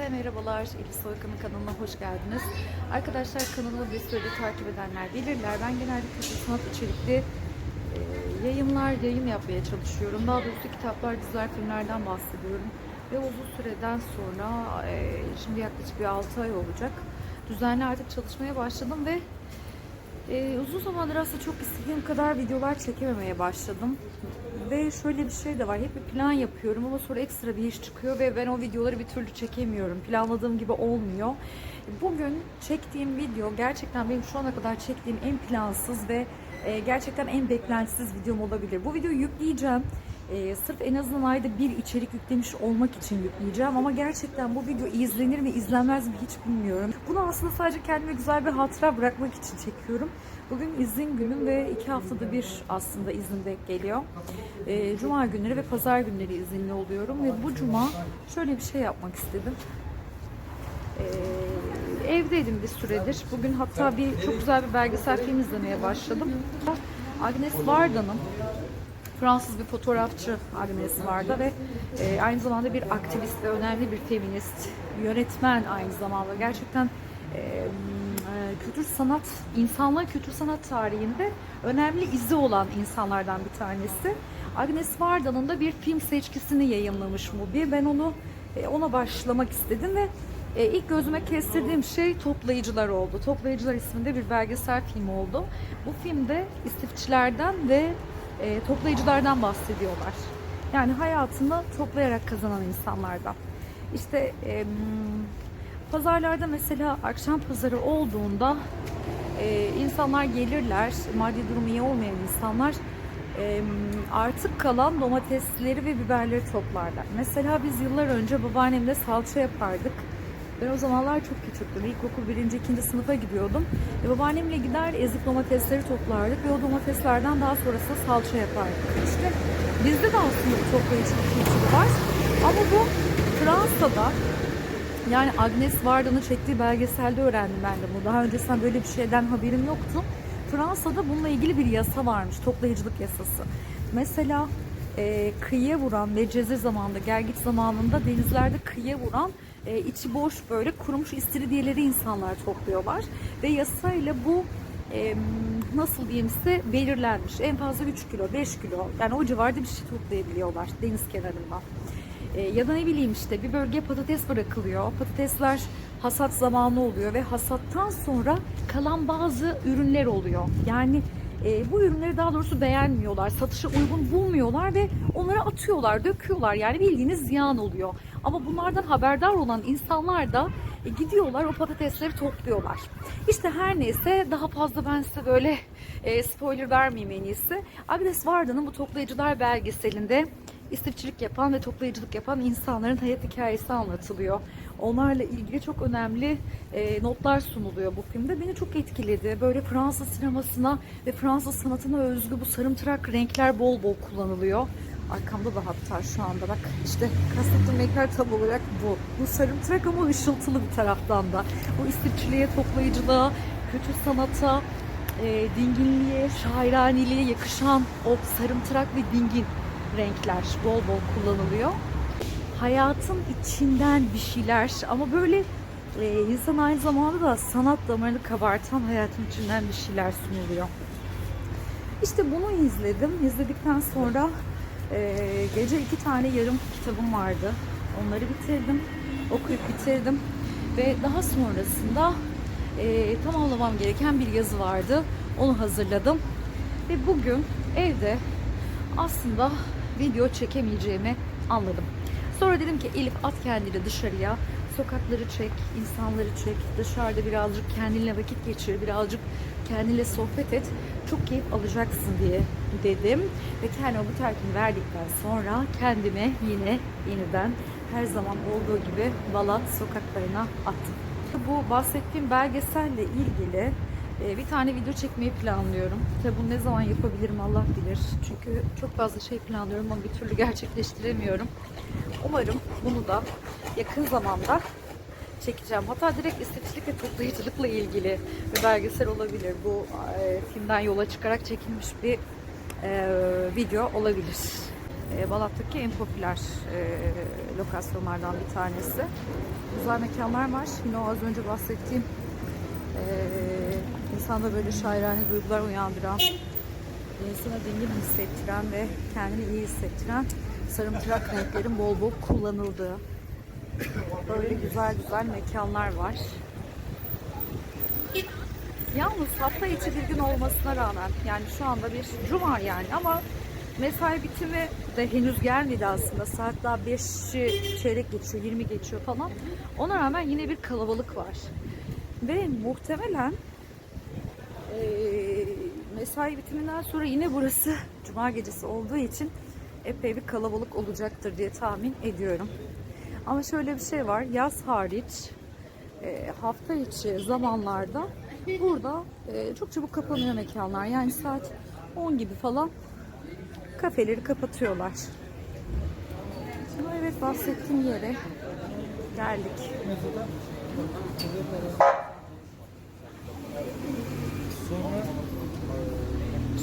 Herkese merhabalar. Elif Soykan'ın kanalına hoş geldiniz. Arkadaşlar kanalımı bir süredir takip edenler bilirler. Ben genellikle sanat içerikli e, yayınlar, yayın yapmaya çalışıyorum. Daha doğrusu kitaplar, diziler, filmlerden bahsediyorum. Ve uzun süreden sonra, e, şimdi yaklaşık bir 6 ay olacak. Düzenli artık çalışmaya başladım ve ee, uzun zamandır aslında çok istediğim kadar videolar çekememeye başladım. Ve şöyle bir şey de var. Hep bir plan yapıyorum ama sonra ekstra bir iş çıkıyor ve ben o videoları bir türlü çekemiyorum. Planladığım gibi olmuyor. Bugün çektiğim video gerçekten benim şu ana kadar çektiğim en plansız ve e, gerçekten en beklentisiz videom olabilir. Bu videoyu yükleyeceğim. Ee, sırf en azından ayda bir içerik yüklemiş olmak için yükleyeceğim ama gerçekten bu video izlenir mi izlenmez mi hiç bilmiyorum. Bunu aslında sadece kendime güzel bir hatıra bırakmak için çekiyorum. Bugün izin günüm ve iki haftada bir aslında izin denk geliyor. Ee, cuma günleri ve pazar günleri izinli oluyorum ve bu cuma şöyle bir şey yapmak istedim. Ee, evdeydim bir süredir. Bugün hatta bir çok güzel bir belgesel film izlemeye başladım. Agnes Varda'nın Fransız bir fotoğrafçı Agnes Varda ve e, aynı zamanda bir aktivist ve önemli bir feminist, yönetmen aynı zamanda. Gerçekten e, e, kültür sanat, insanlar kültür sanat tarihinde önemli izi olan insanlardan bir tanesi. Agnes Varda'nın da bir film seçkisini yayınlamış Mubi. Ben onu e, ona başlamak istedim ve e, ilk gözüme kestirdiğim şey Toplayıcılar oldu. Toplayıcılar isminde bir belgesel film oldu. Bu filmde istifçilerden ve e, toplayıcılardan bahsediyorlar. Yani hayatını toplayarak kazanan insanlardan. İşte e, pazarlarda mesela akşam pazarı olduğunda e, insanlar gelirler, maddi durumu iyi olmayan insanlar e, artık kalan domatesleri ve biberleri toplarlar. Mesela biz yıllar önce babaannemle salça yapardık. Ben o zamanlar çok küçüktüm. İlkokul birinci, ikinci sınıfa gidiyordum. E, babaannemle gider ezik domatesleri toplardık ve o domateslerden daha sonrasında salça yapardık. İşte bizde de aslında bu toplayıcılık kültürü var. Ama bu Fransa'da yani Agnes Varda'nın çektiği belgeselde öğrendim ben de bunu. Daha öncesinden böyle bir şeyden haberim yoktu. Fransa'da bununla ilgili bir yasa varmış. Toplayıcılık yasası. Mesela e, kıyıya vuran ve cezir zamanında, gergit zamanında denizlerde kıyıya vuran e, içi boş böyle kurumuş istiridyeleri insanlar topluyorlar. Ve yasayla bu e, nasıl diyeyim size belirlenmiş. En fazla 3 kilo, 5 kilo yani o civarda bir şey toplayabiliyorlar deniz kenarında. E, ya da ne bileyim işte bir bölgeye patates bırakılıyor. Patatesler hasat zamanı oluyor ve hasattan sonra kalan bazı ürünler oluyor. Yani e, bu ürünleri daha doğrusu beğenmiyorlar, satışa uygun bulmuyorlar ve onları atıyorlar, döküyorlar. Yani bildiğiniz ziyan oluyor. Ama bunlardan haberdar olan insanlar da e, gidiyorlar o patatesleri topluyorlar. İşte her neyse daha fazla ben size böyle e, spoiler vermeyeyim en iyisi. Agnes Varda'nın bu toplayıcılar belgeselinde istifçilik yapan ve toplayıcılık yapan insanların hayat hikayesi anlatılıyor. Onlarla ilgili çok önemli e, notlar sunuluyor bu filmde. Beni çok etkiledi. Böyle Fransız sinemasına ve Fransız sanatına özgü bu sarımtırak renkler bol bol kullanılıyor. Arkamda da hatta şu anda bak işte kastettiğim renkler tam olarak bu. Bu sarımtırak ama ışıltılı bir taraftan da. Bu istifçiliğe, toplayıcılığa, kötü sanata, e, dinginliğe, şairaniliğe yakışan o sarımtırak ve dingin renkler bol bol kullanılıyor. Hayatın içinden bir şeyler ama böyle e, insan aynı zamanda da sanat damarını kabartan hayatın içinden bir şeyler sunuluyor. İşte bunu izledim. İzledikten sonra e, gece iki tane yarım kitabım vardı. Onları bitirdim. Okuyup bitirdim. Ve daha sonrasında e, tamamlamam gereken bir yazı vardı. Onu hazırladım. Ve bugün evde aslında video çekemeyeceğimi anladım. Sonra dedim ki Elif at kendini dışarıya. Sokakları çek, insanları çek. Dışarıda birazcık kendinle vakit geçir. Birazcık kendinle sohbet et. Çok keyif alacaksın diye dedim. Ve kendime bu telkini verdikten sonra kendime yine yeniden her zaman olduğu gibi Bala sokaklarına attım. Bu bahsettiğim belgeselle ilgili bir tane video çekmeyi planlıyorum. Tabi bunu ne zaman yapabilirim Allah bilir. Çünkü çok fazla şey planlıyorum ama bir türlü gerçekleştiremiyorum. Umarım bunu da yakın zamanda çekeceğim. Hatta direkt istatistik ve toplayıcılıkla ilgili bir belgesel olabilir. Bu e, filmden yola çıkarak çekilmiş bir e, video olabilir. e, Balat'taki en popüler e, lokasyonlardan bir tanesi. Güzel mekanlar var. Yine o az önce bahsettiğim e, insanda böyle şairane duygular uyandıran, insana dingin hissettiren ve kendini iyi hissettiren sarımtırak renklerin bol bol kullanıldığı böyle güzel güzel mekanlar var. Yalnız hafta içi bir gün olmasına rağmen yani şu anda bir cuma yani ama mesai bitimi de henüz gelmedi aslında. Saat daha 5'i çeyrek geçiyor, 20 geçiyor falan. Ona rağmen yine bir kalabalık var. Ve muhtemelen eee, mesai bitiminden sonra yine burası cuma gecesi olduğu için epey bir kalabalık olacaktır diye tahmin ediyorum. Ama şöyle bir şey var. Yaz hariç e, hafta içi zamanlarda burada e, çok çabuk kapanıyor mekanlar. Yani saat 10 gibi falan kafeleri kapatıyorlar. Şimdi evet bahsettiğim yere geldik.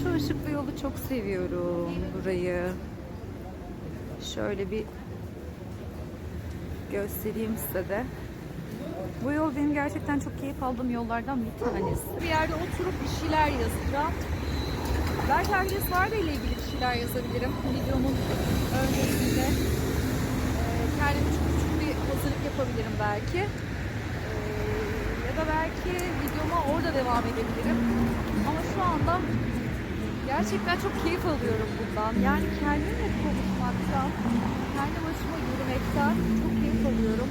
Şu ışıklı yolu çok seviyorum burayı. Şöyle bir göstereyim size de. Bu yol benim gerçekten çok keyif aldığım yollardan bir tanesi. Bir yerde oturup bir şeyler yazacağım. Belki Agnes Varda ile ilgili bir şeyler yazabilirim. Videomun öncesinde. Ee, kendim küçük küçük bir hazırlık yapabilirim belki. Ee, ya da belki videoma orada devam edebilirim. Ama şu anda gerçekten çok keyif alıyorum bundan. Yani kendimle konuşmaktan, kendi başıma yürümekten çok keyif alıyorum.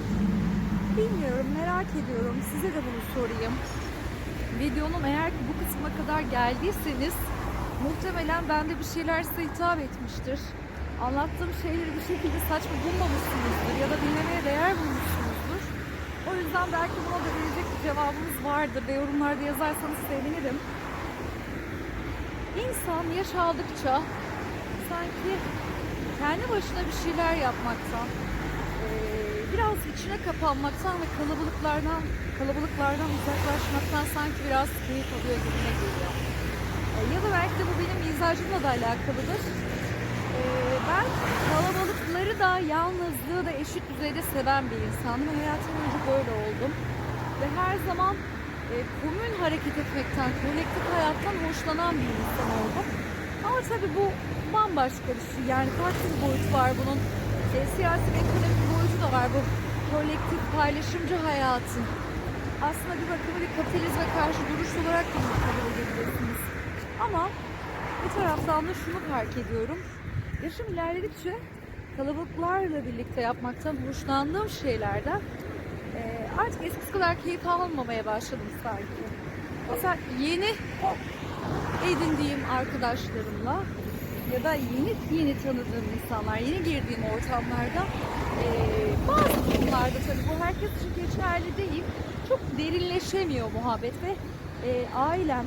Bilmiyorum, merak ediyorum. Size de bunu sorayım. Videonun eğer ki bu kısma kadar geldiyseniz muhtemelen bende bir şeyler size hitap etmiştir. Anlattığım şeyleri bir şekilde saçma bulmamışsınızdır ya da dinlemeye değer bulmuşsunuzdur. O yüzden belki buna da verecek bir cevabınız vardır ve yorumlarda yazarsanız sevinirim. İnsan yaş aldıkça sanki kendi başına bir şeyler yapmaktan, biraz içine kapanmaktan ve kalabalıklardan kalabalıklardan uzaklaşmaktan sanki biraz keyif alıyor gibime geliyor. Ya da belki de bu benim mizacımla da alakalıdır. Ben kalabalıkları da yalnızlığı da eşit düzeyde seven bir insanım. Hayatım boyunca böyle oldum. Ve her zaman e, komün hareket etmekten, kolektif hayattan hoşlanan bir insan oldum. Ama tabii bu bambaşka bir şey. Yani farklı bir boyut var bunun. E, siyasi ve ekonomik boyutu da var bu kolektif paylaşımcı hayatın. Aslında bir bakıma bir kapitalizme karşı duruş olarak da kabul edebilirsiniz. Ama bir taraftan da şunu fark ediyorum. Yaşım ilerledikçe kalabalıklarla birlikte yapmaktan hoşlandığım şeylerden artık eskisi kadar keyif almamaya başladım sanki. Mesela yeni edindiğim arkadaşlarımla ya da yeni yeni tanıdığım insanlar, yeni girdiğim ortamlarda e, bazı konularda tabii bu herkes için geçerli değil. Çok derinleşemiyor muhabbet ve e, ailem,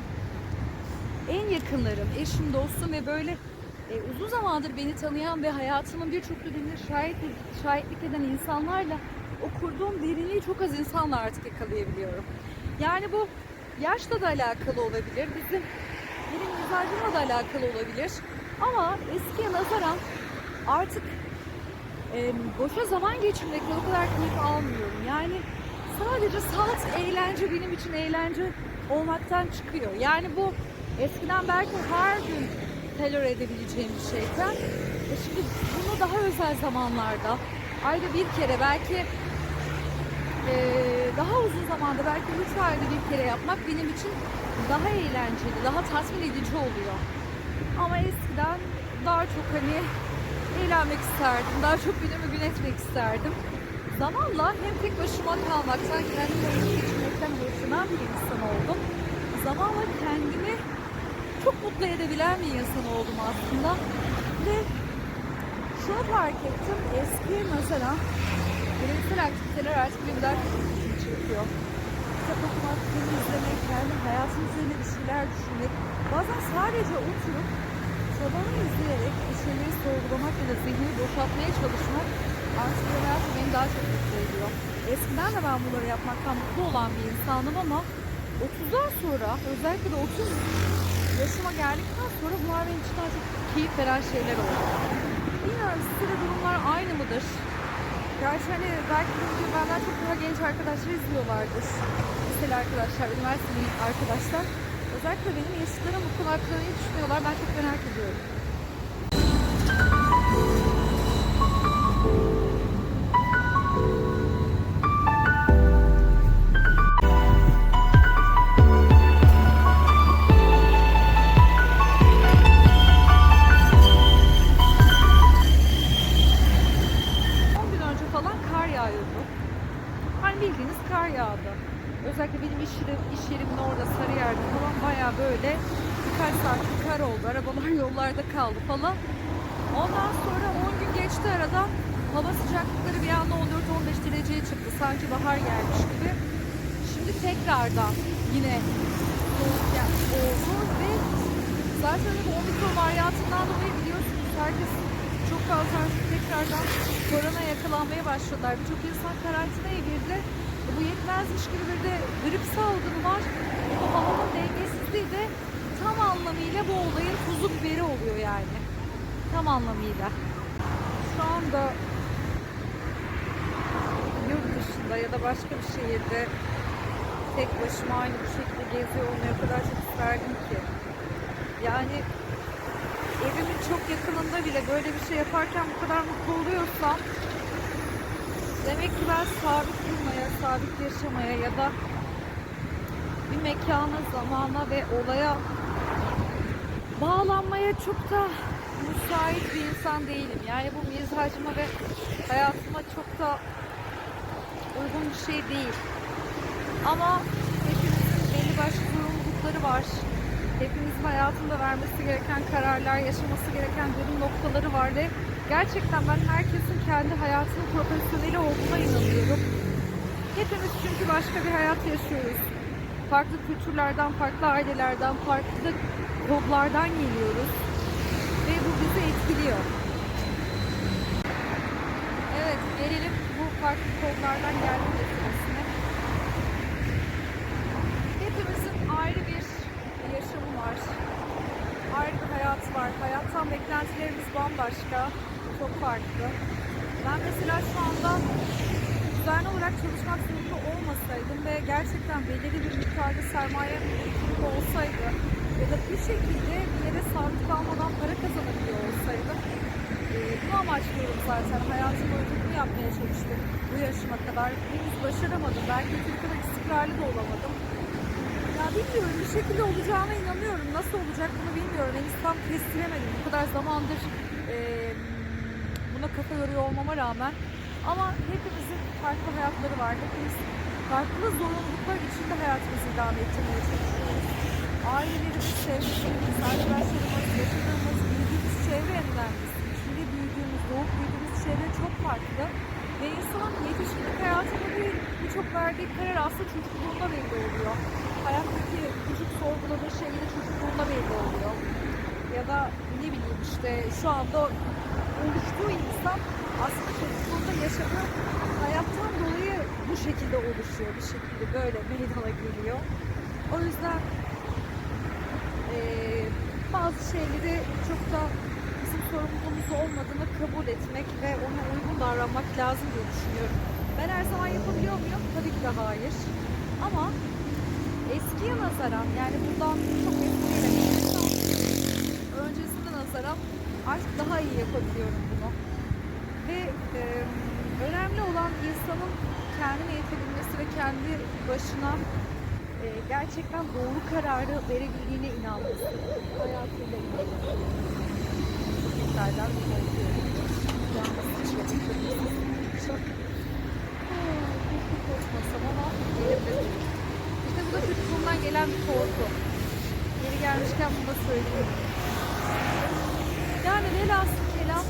en yakınlarım, eşim, dostum ve böyle e, uzun zamandır beni tanıyan ve hayatımın birçok döneminde şahit, şahitlik eden insanlarla o kurduğum derinliği çok az insanla artık yakalayabiliyorum. Yani bu yaşla da alakalı olabilir, bizim benim mizacımla da alakalı olabilir. Ama eskiye nazaran artık e, boşa zaman geçirmekle o kadar keyif almıyorum. Yani sadece saat eğlence benim için eğlence olmaktan çıkıyor. Yani bu eskiden belki her gün telör edebileceğim bir şeyken e şimdi bunu daha özel zamanlarda ayda bir kere belki daha uzun zamanda belki üç ayda bir kere yapmak benim için daha eğlenceli, daha tatmin edici oluyor. Ama eskiden daha çok hani eğlenmek isterdim. Daha çok günümü gün etmek isterdim. Zamanla hem tek başıma kalmaktan, kendimle vakit geçirmekten hoşlanan bir insan oldum. Zamanla kendimi çok mutlu edebilen bir insan oldum aslında. Ve şunu fark ettim. Eski mesela bireysel aktiviteler artık benim daha ilgimi çekiyor. Kitap okumak, film izlemek, kendi hayatım üzerine bir şeyler düşünmek. Bazen sadece oturup tabanı izleyerek bir sorgulamak ya da zihnini boşaltmaya çalışmak artık benim hayatım beni daha çok mutlu ediyor. Eskiden de ben bunları yapmaktan mutlu olan bir insandım ama 30'dan sonra özellikle de 30 yaşıma geldikten sonra bunlar benim için daha çok keyif veren şeyler oldu. Bilmiyorum sizde de durumlar aynı mıdır? Gerçi hani belki bu videoyu benden çok daha genç arkadaşlar izliyorlardır. Liseli arkadaşlar, üniversiteli arkadaşlar. Özellikle benim yaşıtlarım bu konu hakkında ne düşünüyorlar ben çok merak ediyorum. Tekrardan yine oldu ve zaten bu omikron varyantından dolayı biliyorsunuz herkes çok fazla tekrardan korona yakalanmaya başladılar. Birçok insan karantinaya girdi. E, Bu yetmezmiş gibi bir de grip salgını var. Bu havanın dengesizliği de tam anlamıyla bu olayın tuzu biberi oluyor yani. Tam anlamıyla. Şu anda yurt dışında ya da başka bir şehirde tek başıma aynı bu şekilde geziyor olmaya o kadar çok isterdim ki. Yani evimin çok yakınında bile böyle bir şey yaparken bu kadar mutlu oluyorsam demek ki ben sabit durmaya, sabit yaşamaya ya da bir mekana, zamana ve olaya bağlanmaya çok da müsait bir insan değilim. Yani bu mizacıma ve hayatıma çok da uygun bir şey değil. Ama hepimizin belli başlı sorumlulukları var. Hepimizin hayatında vermesi gereken kararlar, yaşaması gereken dönüm noktaları var ve gerçekten ben herkesin kendi hayatının profesyoneli olduğuna inanıyorum. Hepimiz çünkü başka bir hayat yaşıyoruz. Farklı kültürlerden, farklı ailelerden, farklı kodlardan geliyoruz. Ve bu bizi etkiliyor. Evet, gelelim bu farklı kodlardan gelme meselesine. Hepimizin ayrı bir yaşamı var. Ayrı bir hayatı var. Hayattan beklentilerimiz bambaşka. Çok farklı. Ben mesela şu anda düzenli olarak çalışmak zorunda olmasaydım ve gerçekten belirli bir miktarda sermaye olsaydı ya da bir şekilde bir yere sabit kalmadan para kazanabiliyor olsaydım e, bunu amaçlıyorum zaten. Hayatım boyunca bunu yapmaya çalıştım bu yaşıma kadar. Henüz başaramadım. Belki yeteri kadar istikrarlı da olamadım. Ya bilmiyorum bir şekilde olacağına inanıyorum. Nasıl olacak bunu bilmiyorum. Henüz tam kestiremedim. Bu kadar zamandır buna kafa yoruyor olmama rağmen. Ama hepimizin farklı hayatları var. Hepimiz farklı zorunluluklar içinde hayatımızı idame ettirmeye çalışıyoruz. Ailelerimiz, sevdiklerimiz, arkadaşlarımız, yaşadığımız, büyüdüğümüz çevre en önemlisi. Büyüdüğümüz, doğup büyüdüğümüz çevre çok farklı. Ve insanın yetişkinlik hayatında değil, birçok verdiği karar aslında çocukluğunda belli oluyor. Hayattaki küçük sorguladığı şeyleri çocukluğunda belli oluyor. Ya da ne bileyim işte şu anda oluştuğu insan aslında çocukluğunda yaşadığı hayattan dolayı bu şekilde oluşuyor. Bir şekilde böyle meydana geliyor. O yüzden eee, bazı şeyleri çok da bizim sorumluluğumuz olmadığını kabul etmek ve ona uygun davranmak lazım diye düşünüyorum. Ben her zaman yapabiliyor muyum? Tabii ki de hayır. Ama eskiye nazaran yani bundan çok eskiye öncesine nazaran artık daha iyi yapabiliyorum bunu. Ve e, önemli olan insanın kendine yetebilmesi ve kendi başına e, gerçekten doğru kararı verebildiğine inanması. Hayatıyla ilgili. Tekrardan Çok korkmasam ama. İşte bu da çocukluğumdan gelen bir korku. Yeri gelmişken bunu da söyleyeyim. Yani velhasıl kelam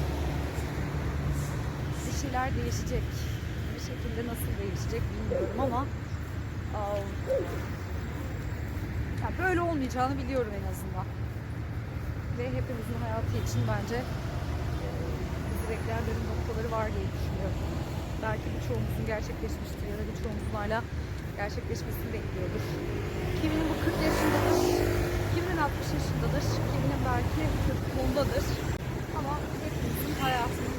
bir şeyler değişecek. Bir şekilde nasıl değişecek bilmiyorum ama aa, ya böyle olmayacağını biliyorum en azından. Ve hepimizin hayatı için bence e, bizi bekleyen noktaları var diye düşünüyorum. Belki birçoğumuzun gerçekleşmiştir ya da birçoğumuzun hala gerçekleşmesini bekliyordur. Kiminin bu 40 yaşındadır, 60 yaşındadır, kiminin belki 40'ındadır. Ama hepimizin hayatımın